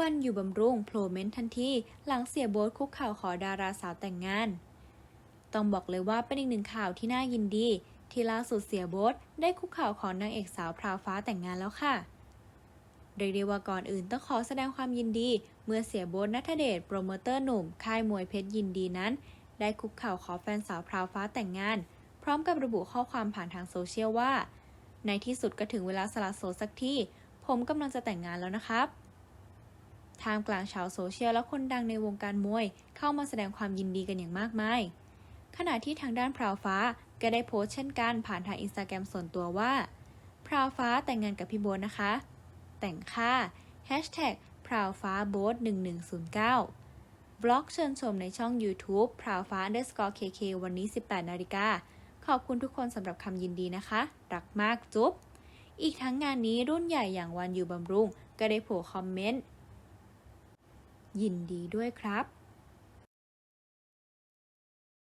วันอยู่บำรุงโผล่เม้นทันที หลังเสียโบ๊ทคุกเข่าวขอดาราสาวแต่งงาน ต้องบอกเลยว่าเป็นอีกหนึ่งข่าวที่น่ายินดี ที่ล่าสุดเสียโบ๊ทได้คุกเข่าวขอนางเอกสาวพราวฟ้าแต่งงานแล้วค่ะเรียกได้ว่าก่อนอื่นต้องขอแสดงความยินดี เมื่อเสียโบ๊ทนัทเดชโปรโมเตอร์หนุ่ม ค่ายมวยเพชรยินดีนั้น ได้คุกเข่าวขอแฟนสาวพราวฟ้าแต่งงาน พร้อมกับระบุข้อความผ่านทางโซเชียลว่า ในที่สุดก็ถึงเวลาสละโสดสักทีผมกำลังจะแต่งงานแล้วนะครับ ท่ามกลางชาวโซเชียลและคนดังในวงการมวย เข้ามาแสดงความยินดีกันอย่างมากมาย ขณะที่ทางด้านพราวฟ้าก็ได้โพสต์เช่นกันผ่านทางอินสตาแกรมส่วนตัวว่า พราวฟ้าแต่งงานกับพี่โบ๊ทนะคะ แต่งค่า Hashtag พราวฟ้าโบ๊ท1109 บล็อกเชิญชมในช่อง YouTube พราวฟ้า underscore kk วันนี้ 18 นาฬิกา ขอบคุณทุกคนสำหรับคำยินดีนะคะ รักมากจุ๊บ อีกทั้งงานนี้รุ่นใหญ่อย่างวันอยู่บำรุง ก็ได้โผล่คอมเมนต์ ยินดีด้วยครับ